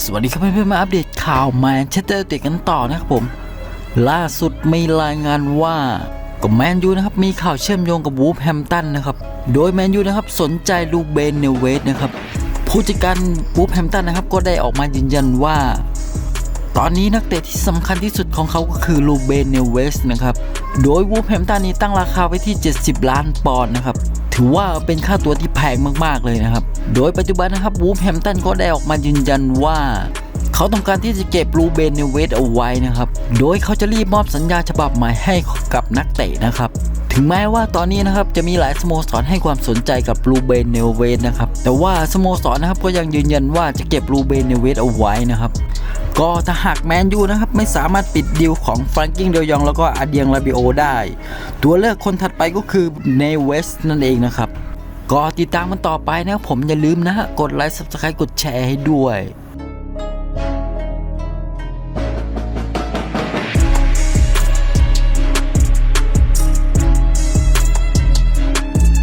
สวัสดีครับเพื่อนๆมาอัปเดตข่าวแมนเชสเตอร์เต็ดกันต่อนะครับผม ล่าสุดมีรายงานว่ากับแมนยูนะครับมีข่าวเชื่อมโยงกับวูฟแฮมตันนะครับ โดยแมนยูนะครับสนใจลูเบนเนเวสนะครับผู้จัดการวูฟแฮมตันนะครับก็ได้ออกมายืนยันว่า ตอนนี้นักเตะที่สำคัญที่สุดของเขาก็คือลูเบนเนเวสนะครับ โดยวูฟแฮมตันนี้ตั้งราคาไว้ที่ 70 ล้านปอนด์นะครับ ถือว่าเป็นค่าตัวที่แพงมากๆเลยนะครับ โดยปัจจุบันนะครับวูฟแฮมตันก็ได้ออกมายืนยันว่าเขาต้องการที่จะเก็บลูเบนเนเวสเอาไว้นะครับ โดยเขาจะรีบมอบสัญญาฉบับใหม่ให้กับนักเตะนะครับ ถึงแม้ว่าตอนนี้นะครับจะมีหลายสโมสรให้ความสนใจกับลูเบนเนเวสนะครับ แต่ว่าสโมสรนะครับก็ยังยืนยันว่าจะเก็บลูเบนเนเวสเอาไว้นะครับ ก็ถ้าหากแมนยูนะครับไม่สามารถปิดดีลของฟรังกิ้งเดยองแล้วก็อาเดียงลาบิโอได้ ตัวเลือกคนถัดไปก็คือเนเวสนั่นเองนะครับ ก็ติดตามมันต่อไปนะผมอย่าลืมนะฮะกดไลค์ subscribe กดแชร์ให้ด้วย